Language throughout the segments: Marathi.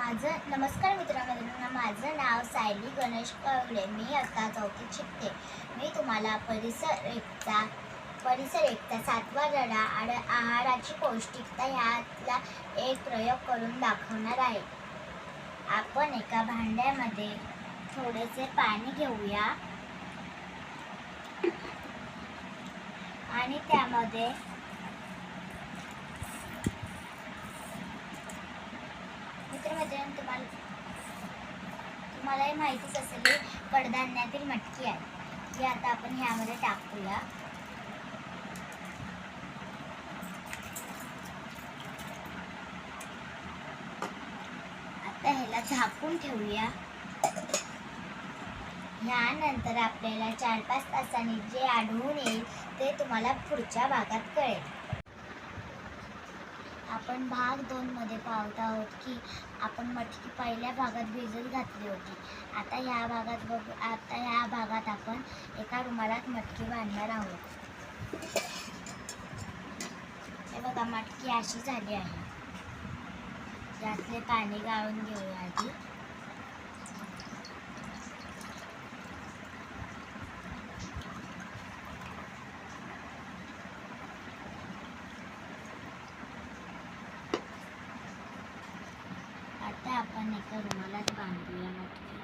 माझं नमस्कार मित्रांनो माझं नाव सायली गणेश कवले मी आता चौथीत शिकते. मी तुम्हाला परिसर एकता परिसर एकता सातवा धडा आणि आहाराची पौष्टिकता ह्यातला एक प्रयोग करून दाखवणार आहे. आपण एका भांड्यामध्ये थोडेसे पाणी घेऊया. आणि त्यामध्ये मित्रमैत्रिणी तुम्हाला तुम्हालाही माहितीच असेल ही कडधान्यातील मटकी आहे. ही आता आपण ह्यामध्ये टाकूया. आता ह्याला झाकून ठेवूया. ह्यानंतर आपल्याला चार पाच तासांनी जे आढळून येईल ते तुम्हाला पुढच्या भागात कळेल. आपण भाग दोन मध्ये पाहत आहोत की आपण मटकी पहिल्या भागात भिजत घातली होती. आता या भागात बघ आता या भागात आपण एका रुमालात मटकी बांधणार आहोत. हे बघा मटकी अशी झाली आहे. यातले पाणी गाळून घेऊया आधी आता आपण एका रुमालात बांधूया मटकी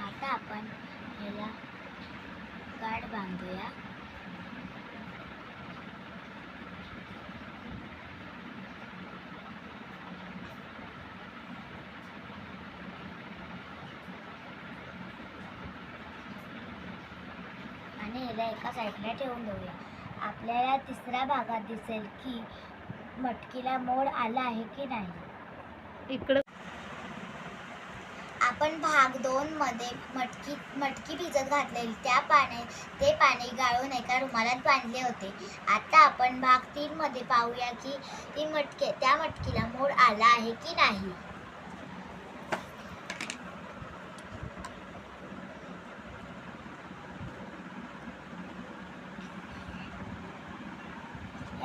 आता आपण याला गाठ बांधूया. आणि याला एका साईडला ठेवून देऊया. आपल्याला तिसऱ्या भागात दिसेल की मटकीला मोड आला आहे की नाही. इकडं. आपण भाग दोन मध्ये मटकी मटकी भिजत घातलेली त्या पाने ते पाणी गाळून एका रुमालात बांधले होते. आता आपण भाग तीन मध्ये पाहूया की ती मटके त्या मटकीला मोड आला आहे की नाही.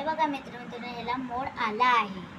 बघा मित्र याला मोड आला आहे